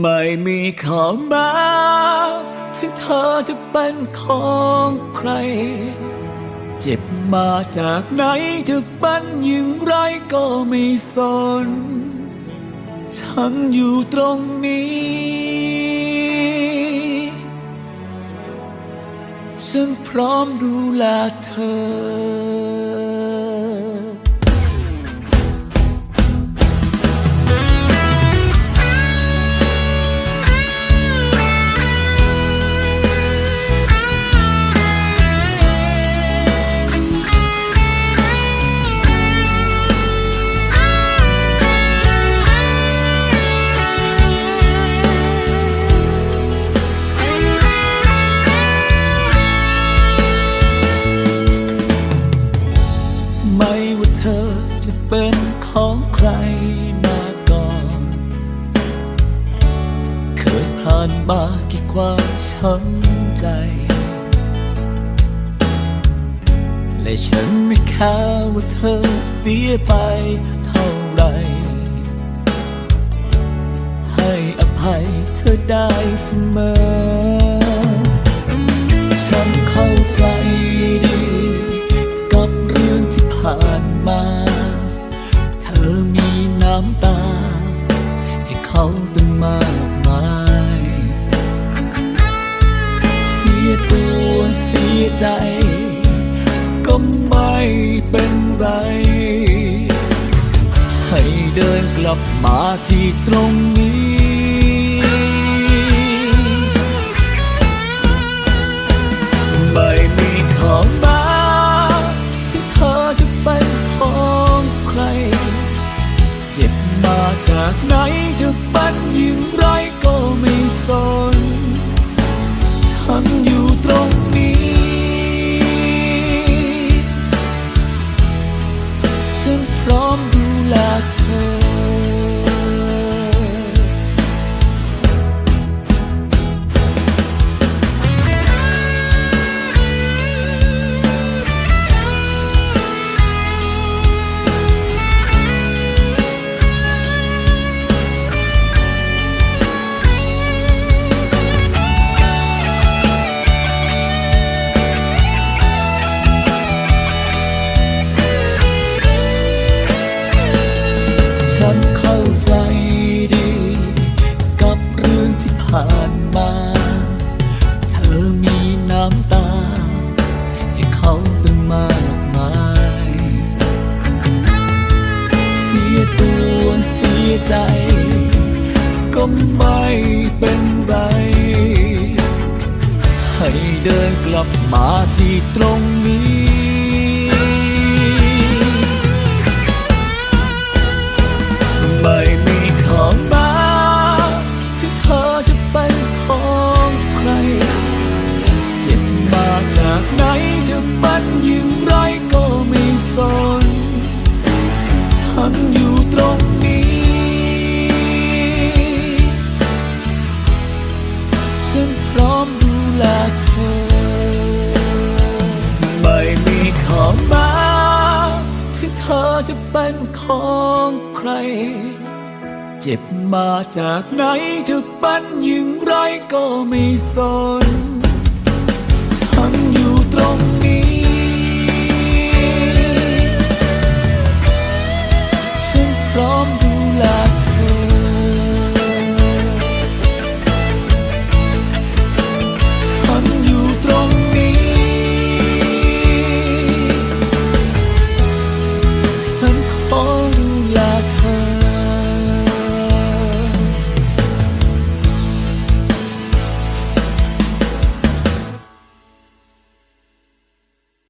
ไม่มีข้อแม้ที่เธอจะเป็นของใคร เจ็บมาจากไหนจะเป็นอย่างไรก็ไม่สน ฉันอยู่ตรงนี้ ฉันพร้อมดูแลเธอ เป็นของใครมาก่อน เคยผ่านมากี่ความช้ำใจ และฉันไม่ค่าว่าเธอเสียไปเท่าไหรให้อภัยเธอได้เสมอำตา ให้เขาตั้งมากมาย เสียตัวเสียใจ ก็ไม่เป็นไร ให้เดินกลับมาที่ตรงนี้ไม่มีข้อ ไหนจะปั้นอย่างไรก็ไม่สนฉันอยู่ตรงนี้ ฉันพร้อมดูแลเธอ ใจ ก็ไม่เป็นไร ให้เดินกลับมาที่ตรงนี้ ฉันพร้อมดูแลเธอ ไม่มีข้อมาที่เธอจะเป็นของใคร เจ็บมาจากไหนจะเป็นอย่างไรก็ไม่สน ฉันอยู่ตรงนี้ ฉันพร้อมดูแลเธ